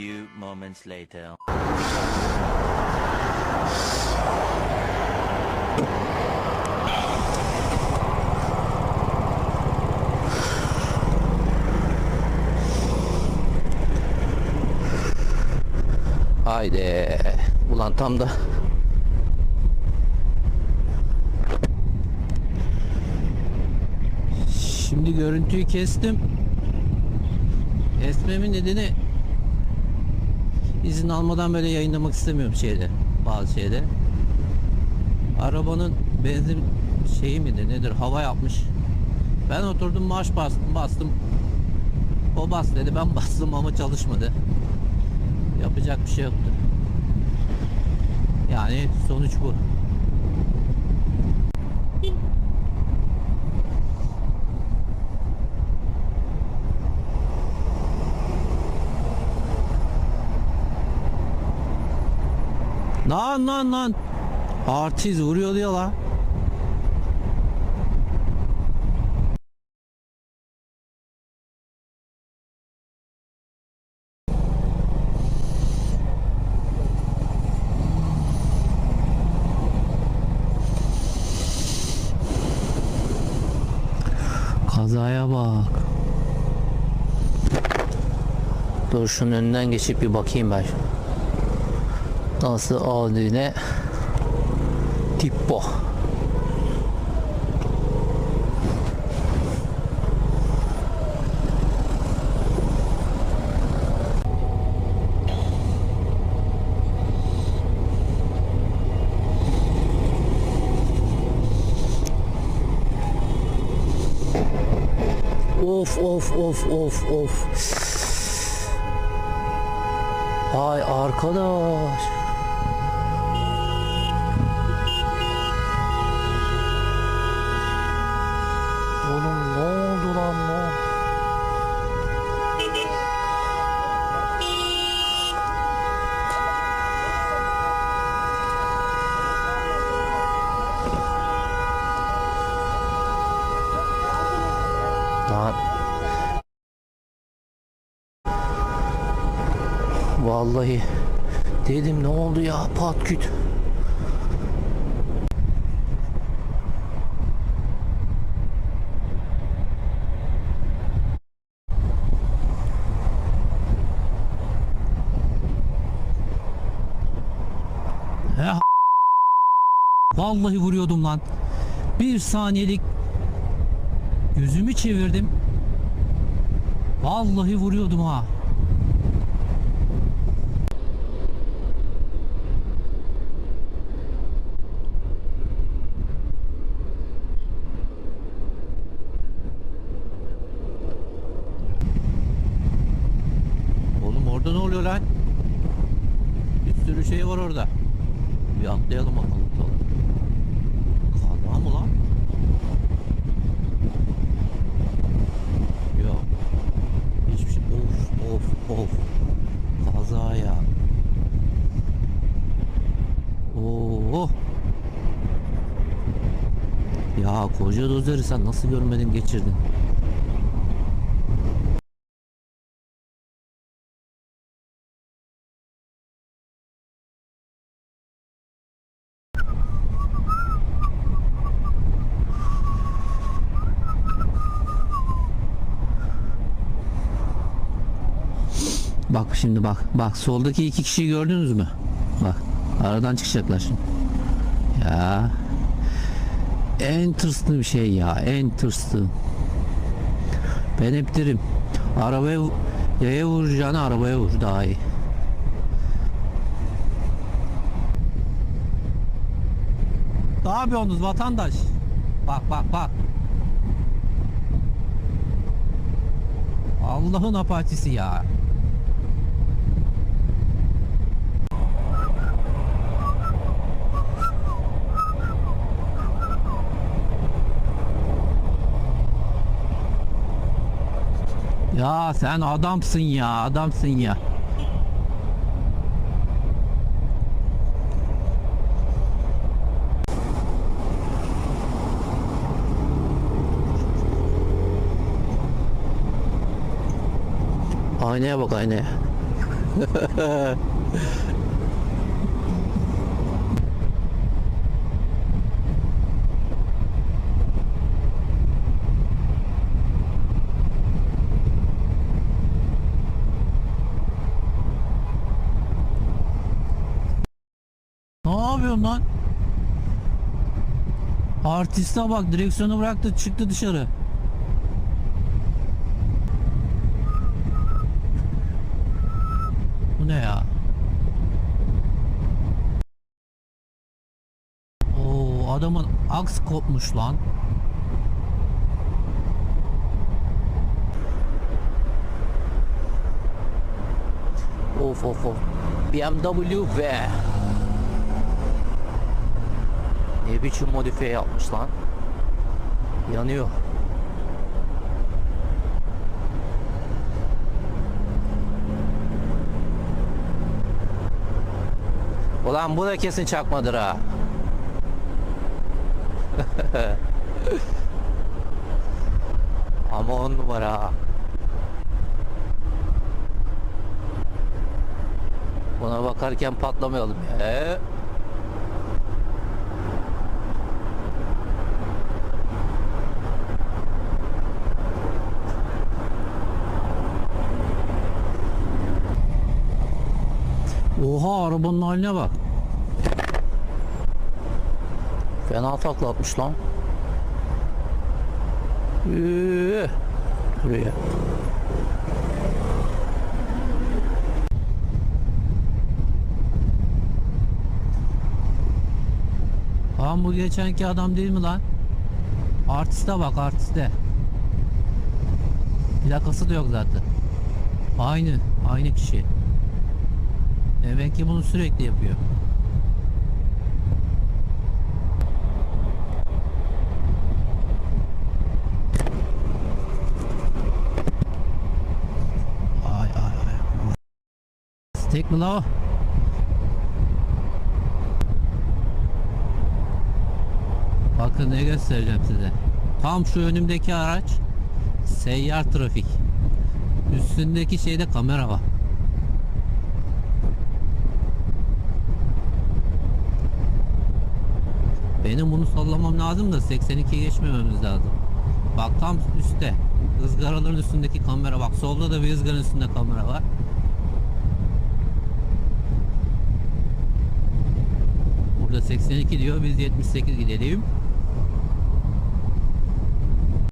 few moments later. Haydi. Ulan tam da Şimdi görüntüyü kestim. Kesmemin nedeni izin almadan böyle yayınlamak istemiyorum şeyde. Bazı şeyde. Arabanın benzin şeyi midir nedir hava yapmış. Ben oturdum marş bastım bastım. O bas dedi ben bastım ama çalışmadı. Yapacak bir şey yoktu. Yani sonuç bu. Lan lan lan. Artiz vuruyor diyor la. Kazaya bak. Dur şunun önünden geçip bir bakayım ben. Nasıl Audi ne? Tipo. Of of of of of. Ay arkadaş. Vallahi dedim ne oldu ya pat küt. He, Vallahi vuruyordum lan. Bir saniyelik gözümü çevirdim. Vallahi vuruyordum ha. Orada ne oluyor lan? Bir sürü şey var orada. Bir atlayalım bakalım. Kaza mı lan? Yok. Hiçbir şey. Of of of. Kaza ya. Oo. Ya koca dozeri sen nasıl görmedin geçirdin? Bak şimdi bak. Bak soldaki iki kişiyi gördünüz mü? Bak aradan çıkacaklar şimdi. Ya. En tırslı bir şey ya. En tırslı. Ben hep derim. Arabaya yaya vuracağını arabaya vur daha iyi. Ne yapıyorsunuz vatandaş? Bak bak bak. Allah'ın apaçisi ya. Ya sen adamsın ya adamsın ya. Aynaya bak aynaya. Ne yapıyorsun lan? Artiste bak direksiyonu bıraktı çıktı dışarı. Bu ne ya? Oo adamın aks kopmuş lan. Of of of. BMW V. Ne biçim modifiye yapmış lan? Yanıyor. Ulan bu da kesin çakmadır ha. Ama on numara. Buna bakarken patlamayalım ya. Oha arabanın haline bak. Fena takla atmış lan. Üü, Buraya. Lan bu geçenki adam değil mi lan? Artiste bak artiste. Plakası da yok zaten. Aynı, aynı kişi. Demek ki bunu sürekli yapıyor. Ay ay ay. Steak mi la? Bakın ne göstereceğim size. Tam şu önümdeki araç seyyar trafik. Üstündeki şeyde kamera var. Benim bunu sallamam lazım da 82 geçmememiz lazım. Bak tam üstte. ızgaraların üstündeki kamera bak. Solda da bir ızgaranın üstünde kamera var. Burada 82 diyor. Biz 78 gidelim.